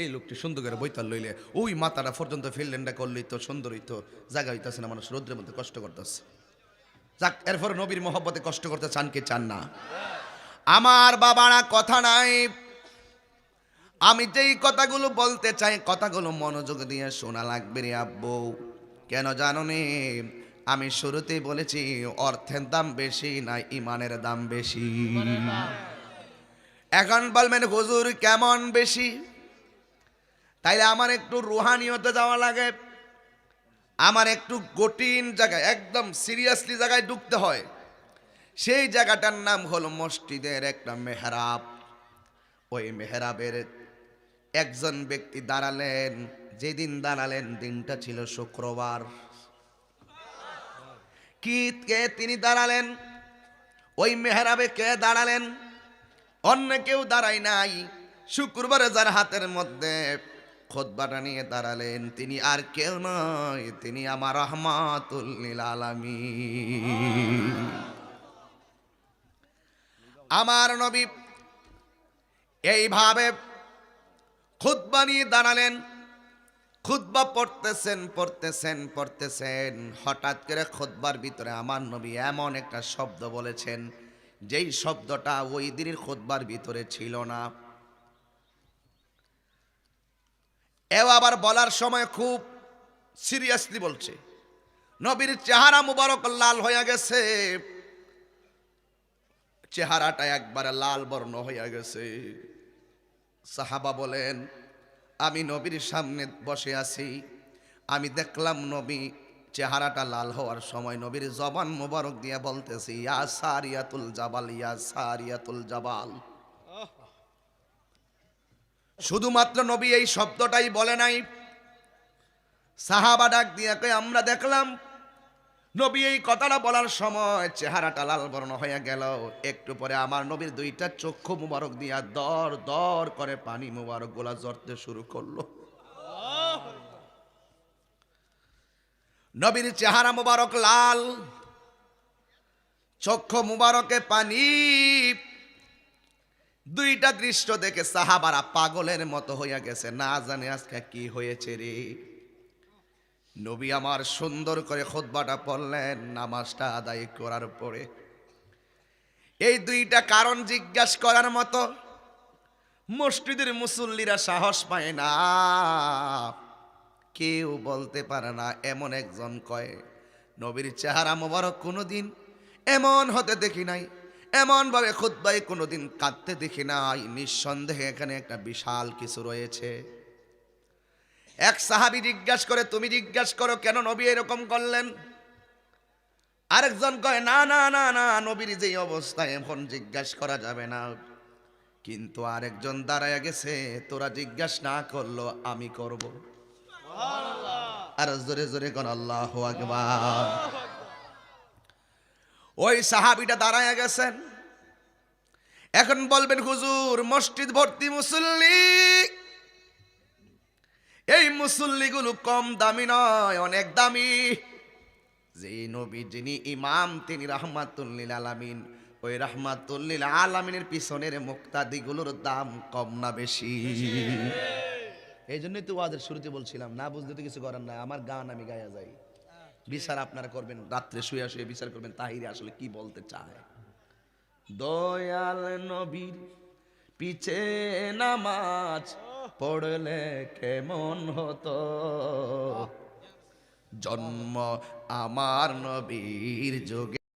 এই লোকটি সুন্দর করে বইতাল লইলে, ওই মাথাটা পর্যন্ত ফিল্ডেনটা করলেই তো সুন্দর হইতো জায়গা হইতেছে না, মানুষ রৌদ্রের মধ্যে কষ্ট করতেছে। যাক, এরপর নবীর মহব্বতে কষ্ট করতে চান কি চান না। আমার বাবারা কথা নাই। আমি যেই কথাগুলো বলতে চাই, কথাগুলো মনোযোগ দিয়ে শোনা লাগবে রে আব্বু। কেন জানো নে? আমি শুরুতেই বলেছি, অর্থের দাম বেশি না ইমানের দাম বেশি। এখন বলবেন, হুজুর কেমন বেশি? তাইলে আমার একটু রুহানিয়তে যাওয়া লাগে। আমার একটু কঠিন জায়গায়, একদম সিরিয়াসলি জায়গায় ঢুকতে হয়। সেই জায়গাটার নাম হলো মসজিদের একটা মেহরাব। ওই মেহরাবের একজন ব্যক্তি দাঁড়ালেন, যেদিন দাঁড়ালেন দিনটা ছিল শুক্রবার। কি, কে তিনি দাঁড়ালেন? ওই মেহরাবে কে দাঁড়ালেন? অন্য কেউ দাঁড়ায় নাই। শুক্রবারে যার হাতের মধ্যে খোদবাটা নিয়ে দাঁড়ালেন। তিনি আর কেউ নয়, তিনি আমার রহমাতুল্লিল আলামী আমার নবী এইভাবে খুতবা নিয়ে দাঁড়ালেন। খুতবা পড়তেছেন পড়তেছেন পড়তেছেন। হঠাৎ করে খুতবার ভিতরে আমার নবী এমন একটা শব্দ বলেছেন, যেই শব্দটা ওই দিনের খুতবার ভিতরে ছিল না। এও আবার বলার সময় খুব সিরিয়াসলি বলছে। নবীর চেহারা মুবারক লাল হয়ে গেছে। চেহারাটা একবারে লাল বর্ণ হয়ে গেছে। সাহাবা বলেন, আমি নবীর সামনে বসে আছি। আমি দেখলাম নবী চেহারাটা লাল হওয়ার সময় নবীর জবান মোবারক দিয়ে বলতেছি, ইয়া সারিয়াতুল জাবাল, ইয়া সারিয়াতুল জাবাল। শুধুমাত্র নবী এই শব্দটাই বলে নাই। সাহাবা ডাক দিয়ে কয়, আমরা দেখলাম নবী এই কথাটা বলার সময় চেহারাটা লাল বর্ণ হয়ে গেল। একটু পরে আমার নবীর দুইটা চক্ষু মুবারক দিয়া দর দর করে পানি মুবারক গোলা জড়তে শুরু করল। নবীর চেহারা মুবারক লাল, চক্ষু মুবারকে পানি দুইটা দৃশ্য দেখে সাহাবারা পাগলের মতো হইয়া গেছে। না জানে আজকে কি হয়েছে রে। নবী আমার সুন্দর করে খোদবাটা পড়লেন, নামাজটা আদায় করার পরে। এই দুইটা কারণ জিজ্ঞাসা করার মতো মসজিদের মুসল্লিরা সাহস পায় না। কেউ বলতে পারে না, এমন একজন কয়, নবীর চেহারা মোবারক কোনোদিন এমন হতে দেখি নাই। এমন ভাবে খুদ্ায় কোনোদিন কাঁদতে দেখি নাই। নিঃসন্দেহে এখানে একটা বিশাল কিছু রয়েছে। এক সাহাবি জিজ্ঞাসা করে তুমি জিজ্ঞাসা করো কেন নবী এরকম করলেন? আরেকজন কয় না না না না নবীর যে অবস্থা এখন জিজ্ঞাসা করা যাবে না। কিন্তু আরেকজন দাঁড়ায় গেছে তোরা জিজ্ঞাসা না করল আমি করব। আর জোরে জোরে কোন আল্লাহ আকবার। ওই সাহাবিটা দাঁড়ায় গেছেন। এখন বলবেন হুজুর মসজিদ ভর্তি মুসল্লি? এই মুসল্লিগুলো কম দামি নয় অনেক দামি। যে নবী যিনি ইমাম তিনি রাহমাতুল্লিল আলামিন। ওই রাহমাতুল্লিল আলামিনের পিছনের মুক্তাদিগুলোর দাম কম না বেশি। এই জন্যই তো ওয়াদের শুরুতে বলছিলাম না বুঝতে তো কিছু করার নাই আমার গান আমি গায়া যাই। বিচার আপনারা করবেন, রাত্রে শুয়ে শুয়ে বিচার করবেন, তাহিরে আসলে কি বলতে চায়? দয়াল নবীর পিছে নামাজ পড়লে কেমন হতো? জন্ম আমার নবীর যোগে।